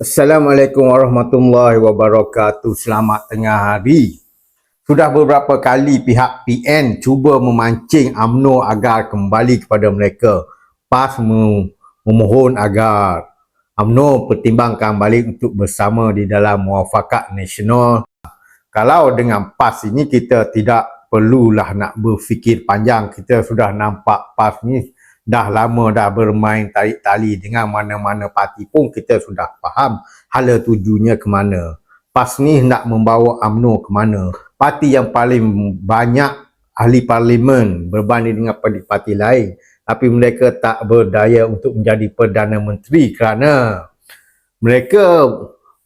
Assalamualaikum warahmatullahi wabarakatuh. Selamat tengah hari. Sudah beberapa kali pihak PN cuba memancing AMNO agar kembali kepada mereka. PAS mem- memohon agar AMNO pertimbangkan balik untuk bersama di dalam muafakat nasional. Kalau dengan PAS ini kita tidak perlulah nak berfikir panjang. Kita sudah nampak PAS ni dah lama dah bermain tarik tali dengan mana-mana parti pun kita sudah faham hala tujunya ke mana. PAS ni nak membawa UMNO ke mana. Parti yang paling banyak ahli parlimen berbanding dengan parti-parti lain. Tapi mereka tak berdaya untuk menjadi Perdana Menteri kerana mereka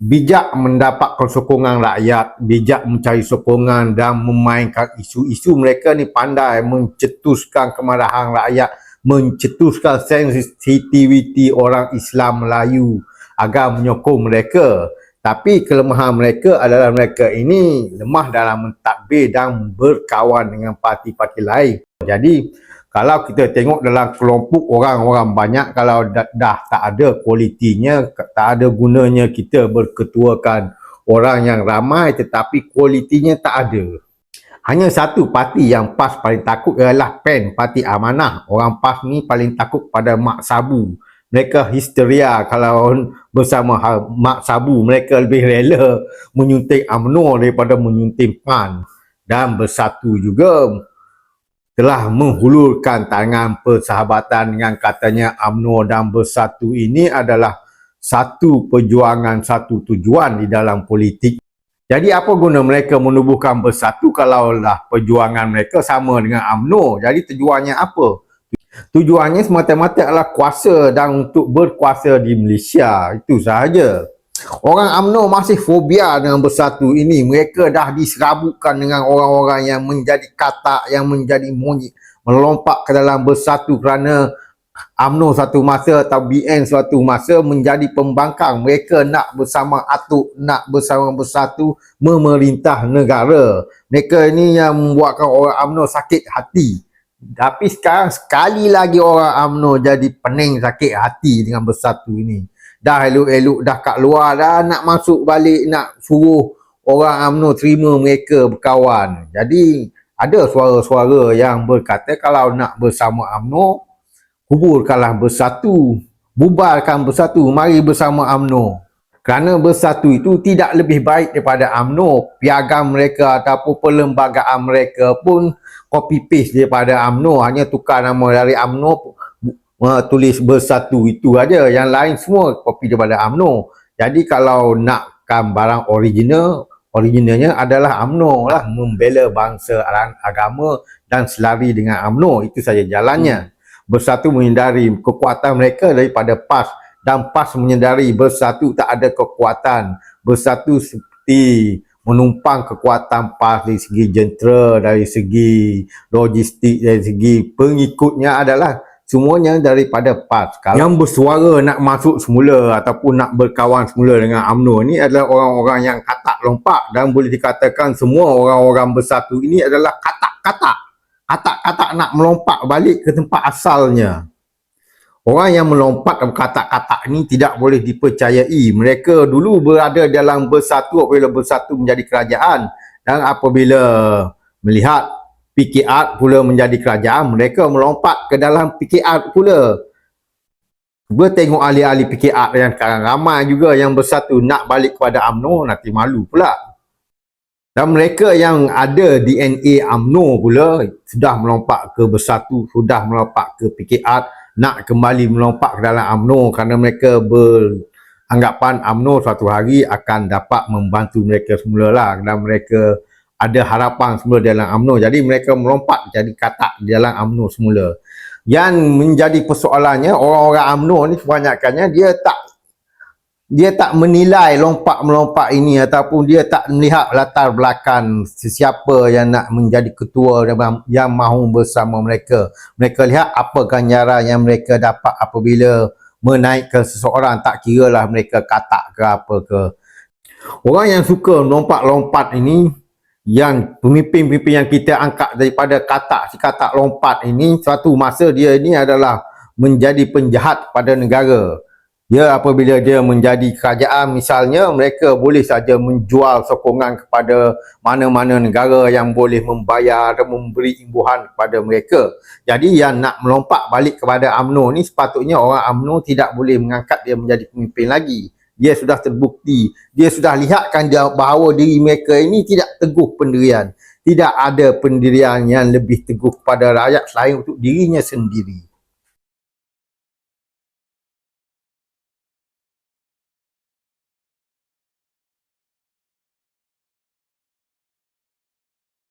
bijak mendapatkan sokongan rakyat, bijak mencari sokongan dan memainkan isu-isu mereka ni pandai mencetuskan kemarahan rakyat mencetuskan sensitiviti orang Islam Melayu agar menyokong mereka. Tapi kelemahan mereka adalah mereka ini lemah dalam mentadbir dan berkawan dengan parti-parti lain. Jadi kalau kita tengok dalam kelompok orang-orang banyak kalau dah, dah tak ada kualitinya, tak ada gunanya kita berketuakan orang yang ramai tetapi kualitinya tak ada. Hanya satu parti yang PAS paling takut ialah PEN, Parti Amanah. Orang PAS ni paling takut pada Mak Sabu. Mereka histeria kalau bersama ha- Mak Sabu. Mereka lebih rela menyunting UMNO daripada menyunting PAN. Dan bersatu juga telah menghulurkan tangan persahabatan dengan katanya UMNO dan bersatu ini adalah satu perjuangan, satu tujuan di dalam politik jadi apa guna mereka menubuhkan bersatu kalaulah perjuangan mereka sama dengan AMNO. Jadi tujuannya apa? Tujuannya semata-mata adalah kuasa dan untuk berkuasa di Malaysia. Itu sahaja. Orang AMNO masih fobia dengan bersatu ini. Mereka dah diserabutkan dengan orang-orang yang menjadi katak, yang menjadi monyet. Melompak ke dalam bersatu kerana UMNO satu masa atau BN suatu masa menjadi pembangkang. Mereka nak bersama atuk, nak bersama bersatu memerintah negara. Mereka ini yang membuatkan orang UMNO sakit hati. Tapi sekarang sekali lagi orang UMNO jadi pening sakit hati dengan bersatu ini. Dah elok-elok dah kat luar dah nak masuk balik nak suruh orang UMNO terima mereka berkawan. Jadi ada suara-suara yang berkata kalau nak bersama UMNO kuburkanlah bersatu, bubarkan bersatu, mari bersama AMNO. Kerana bersatu itu tidak lebih baik daripada AMNO. Piagam mereka ataupun perlembagaan mereka pun copy paste daripada AMNO. Hanya tukar nama dari AMNO, tulis bersatu itu aja. Yang lain semua copy daripada AMNO. Jadi kalau nakkan barang original, originalnya adalah AMNO lah. Membela bangsa, agama dan selari dengan AMNO. Itu saja jalannya. Hmm bersatu menghindari kekuatan mereka daripada PAS dan PAS menyedari bersatu tak ada kekuatan. Bersatu seperti menumpang kekuatan PAS dari segi jentera dari segi logistik dari segi pengikutnya adalah semuanya daripada PAS. Kalau yang bersuara nak masuk semula ataupun nak berkawan semula dengan UMNO ini adalah orang-orang yang katak lompak dan boleh dikatakan semua orang-orang bersatu ini adalah katak-katak katak-katak nak melompat balik ke tempat asalnya. Orang yang melompat katak-katak ni tidak boleh dipercayai. Mereka dulu berada dalam bersatu apabila bersatu menjadi kerajaan. Dan apabila melihat PKR pula menjadi kerajaan, mereka melompat ke dalam PKR pula. Cuba tengok ahli-ahli PKR yang sekarang ramai juga yang bersatu nak balik kepada UMNO, nanti malu pula. Dan mereka yang ada DNA AMNO pula sudah melompat ke Bersatu, sudah melompat ke PKR, nak kembali melompat ke dalam AMNO kerana mereka beranggapan AMNO suatu hari akan dapat membantu mereka semula lah dan mereka ada harapan semula dalam AMNO. Jadi mereka melompat jadi katak dalam AMNO semula. Yang menjadi persoalannya orang-orang AMNO ni kebanyakannya dia tak dia tak menilai lompak-melompak ini ataupun dia tak melihat latar belakang sesiapa yang nak menjadi ketua yang mahu bersama mereka. Mereka lihat apa ganjaran yang mereka dapat apabila menaikkan seseorang tak kira lah mereka katak ke apa ke. Orang yang suka lompat-lompat ini yang pemimpin-pemimpin yang kita angkat daripada katak si katak lompat ini suatu masa dia ini adalah menjadi penjahat pada negara Ya apabila dia menjadi kerajaan misalnya mereka boleh saja menjual sokongan kepada mana-mana negara yang boleh membayar dan memberi imbuhan kepada mereka. Jadi yang nak melompat balik kepada UMNO ni sepatutnya orang UMNO tidak boleh mengangkat dia menjadi pemimpin lagi. Dia sudah terbukti, dia sudah lihatkan dia bahawa diri mereka ini tidak teguh pendirian. Tidak ada pendirian yang lebih teguh kepada rakyat selain untuk dirinya sendiri.